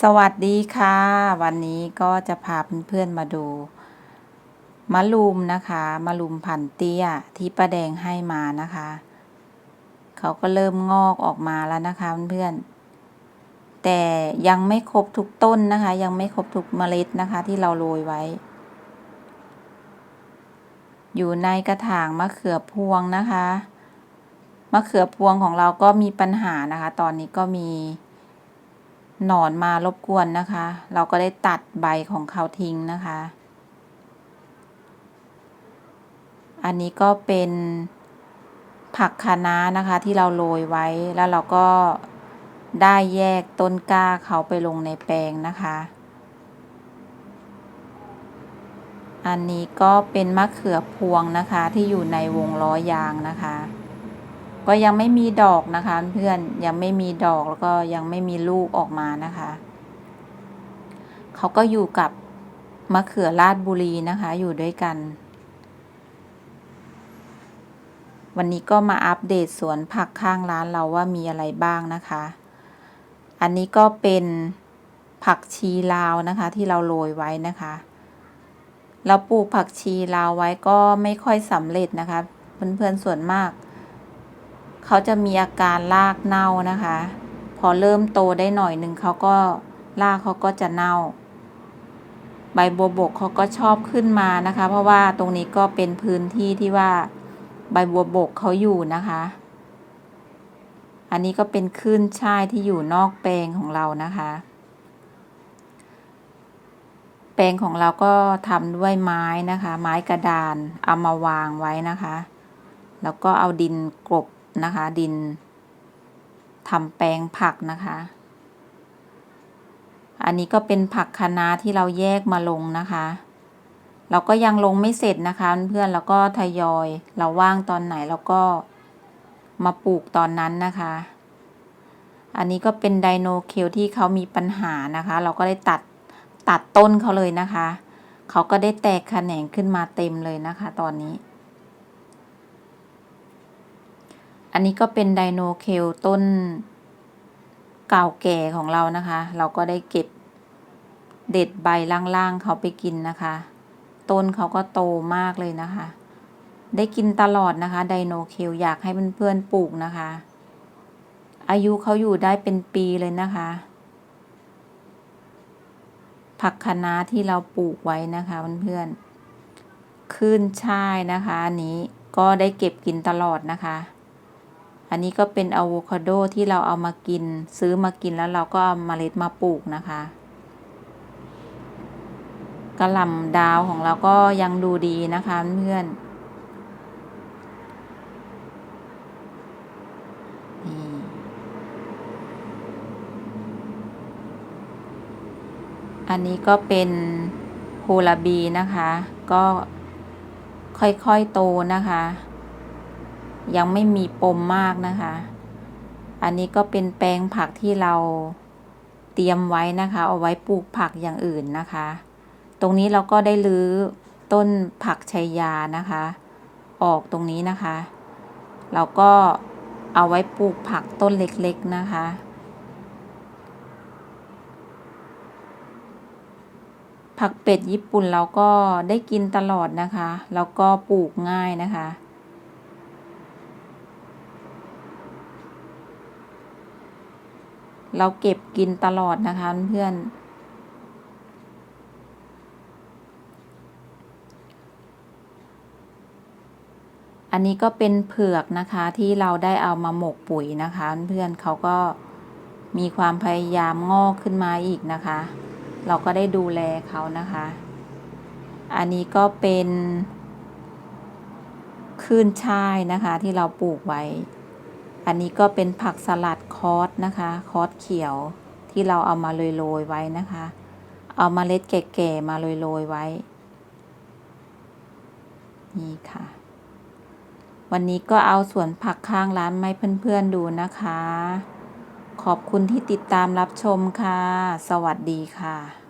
สวัสดีค่ะ วันนี้ก็จะพาเพื่อนๆมาดูมะลุมนะคะมะลุมพันเตี้ยที่ป้าแดงให้มานะคะ เขาก็เริ่มงอกออกมาแล้วนะคะเพื่อนๆแต่ยังไม่ครบทุกต้นนะคะ ยังไม่ครบทุกเมล็ดนะคะ ที่เราโรยไว้ อยู่ในกระถางมะเขือพวงนะคะมะเขือพวงของเราก็มีปัญหานะคะ ตอนนี้ก็มี หนอนมารบกวนนะคะ เราก็ได้ตัดใบของเขาทิ้งนะคะ อันนี้ก็เป็นผักคะน้านะคะที่เราโรยไว้แล้วเราก็ได้แยกต้นกล้าเขาไปลงในแปลงนะคะ อันนี้ก็เป็นมะเขือพวงนะคะที่อยู่ในวงล้อยางนะคะ ก็ยังไม่มีดอกนะคะ เพื่อนยังไม่มีดอกแล้วก็ยังไม่มีลูกออกมานะคะ เขาก็อยู่กับมะเขือราชบุรีนะคะ อยู่ด้วยกัน วันนี้ก็มาอัปเดตสวนผักข้างร้านเราว่ามีอะไรบ้างนะคะ อันนี้ก็เป็นผักชีลาวนะคะ ที่เราโรยไว้นะคะ เราปลูกผักชีลาวไว้ก็ไม่ค่อยสำเร็จนะคะ เพื่อนๆส่วนมาก เขาจะมีอาการรากเน่านะคะ พอเริ่มโตได้หน่อยหนึ่งเขาก็รากเขาก็จะเน่า ใบบัวบกเขาก็ชอบขึ้นมานะคะ เพราะว่าตรงนี้ก็เป็นพื้นที่ที่ว่าใบบัวบกเขาอยู่นะคะ อันนี้ก็เป็นขึ้นช่ายที่อยู่นอกแปลงของเรานะคะ แปลงของเราก็ทำด้วยไม้นะคะ ไม้กระดานเอามาวางไว้นะคะ แล้วก็เอาดินกลบ นะคะ ดินทำแปลงผักนะคะ อันนี้ก็เป็นผักคะน้าที่เราแยกมาลงนะคะ เราก็ยังลงไม่เสร็จนะคะ เพื่อนแล้วก็ทยอย เราว่างตอนไหนเราก็มาปลูกตอนนั้นนะคะ อันนี้ก็เป็นไดโนเคลที่เขามีปัญหานะคะ เราก็ได้ตัดตัดต้นเขาเลยนะคะ เขาก็ได้แตกแขนงขึ้นมาเต็มเลยนะคะ ตอนนี้ อันนี้ก็เป็นไดโนเคลต้นเก่าแก่ของเรานะคะ เราก็ได้เก็บเด็ดใบล่างๆเขาไปกินนะคะ ต้นเขาก็โตมากเลยนะคะ ได้กินตลอดนะคะไดโนเคลอยากให้เพื่อนๆปลูกนะคะ อายุเขาอยู่ได้เป็นปีเลยนะคะ ผักคะน้าที่เราปลูกไว้นะคะเพื่อนๆขึ้นช่ายนะคะ อันนี้ก็ได้เก็บกินตลอดนะคะ อันนี้ก็เป็นอะโวคาโดที่เราเอามากิน ซื้อมากินแล้วเราก็เอาเมล็ดมาปลูกนะคะกระหล่ำดาวของเราก็ยังดูดีนะคะเพื่อนอันนี้ก็เป็นโฮลาบีนะคะ ก็ค่อยๆโตนะคะ ยังไม่มีปมมากนะคะ อันนี้ก็เป็นแปลงผักที่เราเตรียมไว้นะคะ เอาไว้ปลูกผักอย่างอื่นนะคะ ตรงนี้เราก็ได้ลื้อต้นผักชัยยานะคะ ออกตรงนี้นะคะ เราก็เอาไว้ปลูกผักต้นเล็กๆนะคะ ผักเป็ดญี่ปุ่นเราก็ได้กินตลอดนะคะ แล้วก็ปลูกง่ายนะคะ เราเก็บกินตลอดนะคะเพื่อน อันนี้ก็เป็นเผือกนะคะที่เราได้เอามาหมกปุ๋ยนะคะเพื่อนเขาก็มีความพยายามงอกขึ้นมาอีกนะคะ เราก็ได้ดูแลเขานะคะ อันนี้ก็เป็นคืนช่ายนะคะที่เราปลูกไว้ อันนี้ก็เป็นผักสลัดคอสนะคะ คอสเขียวที่เราเอามาโรยๆไว้นะคะ เอามาเล็ดแก่ๆมาโรยๆไว้ นี่ค่ะ วันนี้ก็เอาสวนผักข้างร้านให้เพื่อนๆดูนะคะ ขอบคุณที่ติดตามรับชมค่ะ สวัสดีค่ะ